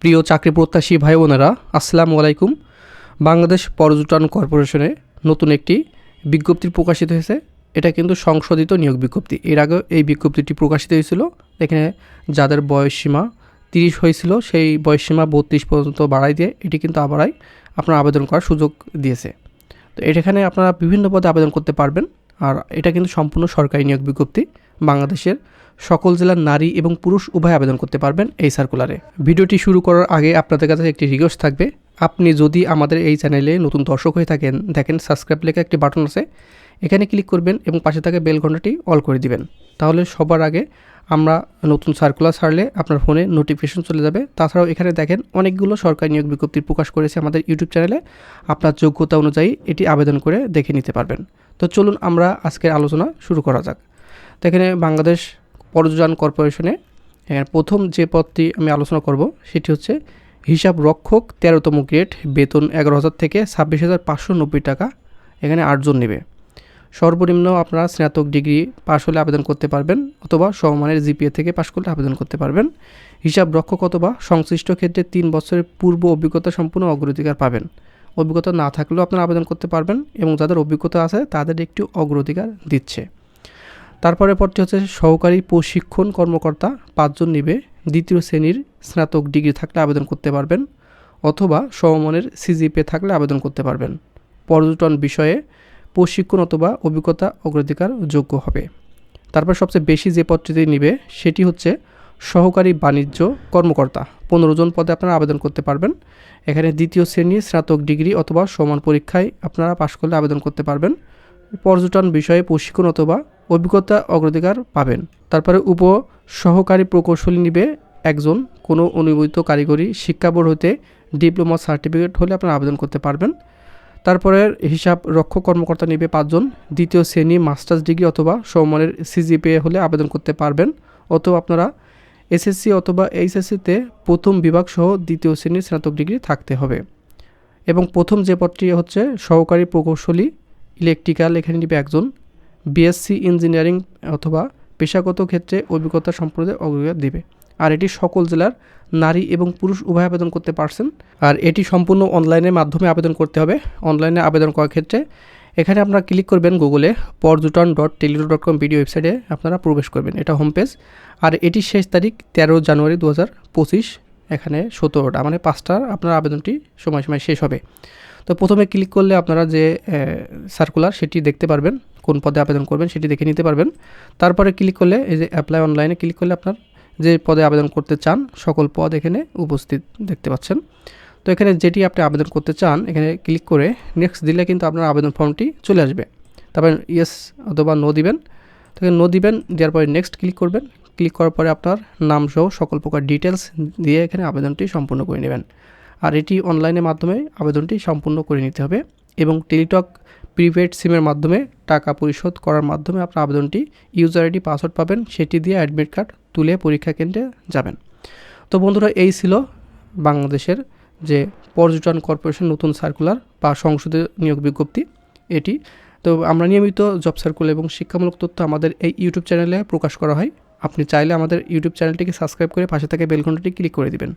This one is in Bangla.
প্রিয় চাকরি প্রত্যাশী ভাই বোনেরা আসসালামু আলাইকুম। বাংলাদেশ পর্যটন কর্পোরেশনে নতুন একটি বিজ্ঞপ্তি প্রকাশিত হয়েছে। এটা কিন্তু সংশোধিত নিয়োগ বিজ্ঞপ্তি। এর আগে এই বিজ্ঞপ্তিটি প্রকাশিত হয়েছিল। এখানে যাদের বয়সসীমা তিরিশ হয়েছিল, সেই বয়সসীমা বত্রিশ পর্যন্ত বাড়াই দিয়ে এটি কিন্তু আবারাই আপনার আবেদন করার সুযোগ দিয়েছে। তো এখানে আপনারা বিভিন্ন পদে আবেদন করতে পারবেন। আর এটা কিন্তু সম্পূর্ণ সরকারি নিয়োগ বিজ্ঞপ্তি। বাংলাদেশের সকল জেলার নারী এবং পুরুষ উভয় আবেদন করতে পারবেন এই সার্কুলারে ভিডিওটি শুরু করার আগে আপনাদের কাছে একটি রিকোয়েস্ট থাকবে। আপনি যদি আমাদের এই চ্যানেলে নতুন দর্শক হয়ে থাকেন, দেখেন সাবস্ক্রাইব লেখা একটি বাটন আছে। এখানে ক্লিক করবেন এবং পাশে থাকা বেল ঘন্টাটি অল করে দিবেন। তাহলে সবার আগে আমরা নতুন সার্কুলার ছাড়লে আপনার ফোনে নোটিফিকেশন চলে যাবে। তাছাড়াও এখানে দেখেন অনেকগুলো সরকারি নিয়োগ বিজ্ঞপ্তি প্রকাশ করেছে আমাদের ইউটিউব চ্যানেলে আপনার যোগ্যতা অনুযায়ী এটি আবেদন করে দেখে নিতে পারবেন। তো চলুন আমরা আজকের আলোচনা শুরু করা যাক। তো এখানে বাংলাদেশ পর্যটন কর্পোরেশনে এখানে প্রথম যে পদটি আমি আলোচনা করব, সেটি হচ্ছে হিসাব রক্ষক তেরোতম গ্রেড, বেতন এগারো হাজার থেকে ছাব্বিশ হাজার পাঁচশো নব্বই টাকা। এখানে আটজন নেবে। সর্বনিম্ন আপনারা স্নাতক ডিগ্রি পাশ হলে আবেদন করতে পারবেন অথবা সমমানের জিপিএ থেকে পাশ করলে আবেদন করতে পারবেন। হিসাব রক্ষক অথবা সংশ্লিষ্ট ক্ষেত্রে তিন বছরের পূর্ব অভিজ্ঞতা সম্পূর্ণ অগ্রাধিকার পাবেন। অভিজ্ঞতা না থাকলেও আপনারা আবেদন করতে পারবেন এবং যাদের অভিজ্ঞতা আছে তাদের একটু অগ্রাধিকার দিচ্ছে। তারপরে পরটি হচ্ছে সহকারী প্রশিক্ষণ কর্মকর্তা, পাঁচজন নিবে, দ্বিতীয় শ্রেণির স্নাতক ডিগ্রি থাকলে আবেদন করতে পারবেন অথবা সমমানের সিজিপে থাকলে আবেদন করতে পারবেন। পর্যটন বিষয়ে প্রশিক্ষণ অথবা অভিজ্ঞতা অগ্রাধিকার যোগ্য হবে। তারপর সবচেয়ে বেশি যে পদটিতে নিবে, সেটি হচ্ছে সহকারী বাণিজ্য কর্মকর্তা। পনেরো জন পদে আপনারা আবেদন করতে পারবেন। এখানে দ্বিতীয় শ্রেণির স্নাতক ডিগ্রি অথবা সমান পরীক্ষায় আপনারা পাশ করলে আবেদন করতে পারবেন। পর্যটন বিষয়ে প্রশিক্ষণ অথবা অভিজ্ঞতা অগ্রাধিকার পাবেন। তারপরে উপ সহকারী প্রকৌশলী নিবে একজন। কোনো অনুমোদিত কারিগরি শিক্ষা বোর্ড হতে ডিপ্লোমা সার্টিফিকেট হলে আপনারা আবেদন করতে পারবেন। তারপরে হিসাব রক্ষক কর্মকর্তা নেবে পাঁচজন। দ্বিতীয় শ্রেণি, মাস্টার্স ডিগ্রি অথবা সমমানের সিজিপিএ হলে আবেদন করতে পারবেন। অথবা আপনারা এসএসসি অথবা এইচএসসিতে প্রথম বিভাগ সহ দ্বিতীয় শ্রেণির স্নাতক ডিগ্রি থাকতে হবে। এবং প্রথম যে পদটি হচ্ছে সহকারী প্রকৌশলী, ইলেকট্রিক্যাল, এখানে নিবে একজন। বিএসসি ইঞ্জিনিয়ারিং অথবা পেশাগত ক্ষেত্রে অভিজ্ঞতা সম্পর্কে অগ্রাধিকার দেবে। আর এটি সকল জেলার নারী এবং পুরুষ উভয় আবেদন করতে পারছেন। আর এটি সম্পূর্ণ অনলাইনের মাধ্যমে আবেদন করতে হবে। অনলাইনে আবেদন করার ক্ষেত্রে এখানে আপনারা ক্লিক করবেন গুগলে পর্যটন ডট টেলিডো ডট কম ভিডিও ওয়েবসাইটে আপনারা প্রবেশ করবেন। এটা হোম পেজ আর এটির শেষ তারিখ তেরো জানুয়ারি দু হাজার পঁচিশ, এখানে সতেরোটা মানে পাঁচটার আপনার আবেদনটি সময় সময় শেষ হবে। তো প্রথমে ক্লিক করলে আপনারা যে সার্কুলার সেটি দেখতে পারবেন। কোন পদে আবেদন করবেন সেটি দেখে নিতে পারবেন। তারপরে ক্লিক করলে এই যে অ্যাপ্লাই অনলাইনে ক্লিক করলে আপনার যে পদে আবেদন করতে চান, সকল পদ এখানে উপস্থিত দেখতে পাচ্ছেন। তো এখানে যেটি আপনি আবেদন করতে চান, এখানে ক্লিক করে নেক্সট দিলে কিন্তু আপনার আবেদন ফর্মটি চলে আসবে। তারপরে ইয়েস অথবা নো দিবেন। তো নো দিবেন, দেওয়ার পরে নেক্সট ক্লিক করবেন। ক্লিক করার পরে আপনার নাম সহ সকল প্রকার ডিটেলস দিয়ে এখানে আবেদনটি সম্পূর্ণ করে নেবেন। আর এটি অনলাইনের মাধ্যমে আবেদনটি সম্পূর্ণ করে নিতে হবে। এবং টেলিটক প্রিপেড সিমের মাধ্যমে টাকা পরিশোধ করার মাধ্যমে আপনার আবেদনটি ইউজার আইডি, পাসওয়ার্ড পাবেন, সেটি দিয়ে অ্যাডমিট কার্ড তুলে পরীক্ষা কেন্দ্রে যাবেন। তো বন্ধুরা, এই ছিল বাংলাদেশের যে পর্যটন কর্পোরেশন নতুন সার্কুলার বা সংসদীয় নিয়োগ বিজ্ঞপ্তি, এটি। তো আমরা নিয়মিত জব সার্কুলার এবং শিক্ষামূলক তথ্য আমাদের এই ইউটিউব চ্যানেলে প্রকাশ করা হয়। আপনি চাইলে আমাদের ইউটিউব চ্যানেলটিকে সাবস্ক্রাইব করে পাশে থাকা বেলঘণ্টাটি ক্লিক করে দিবেন।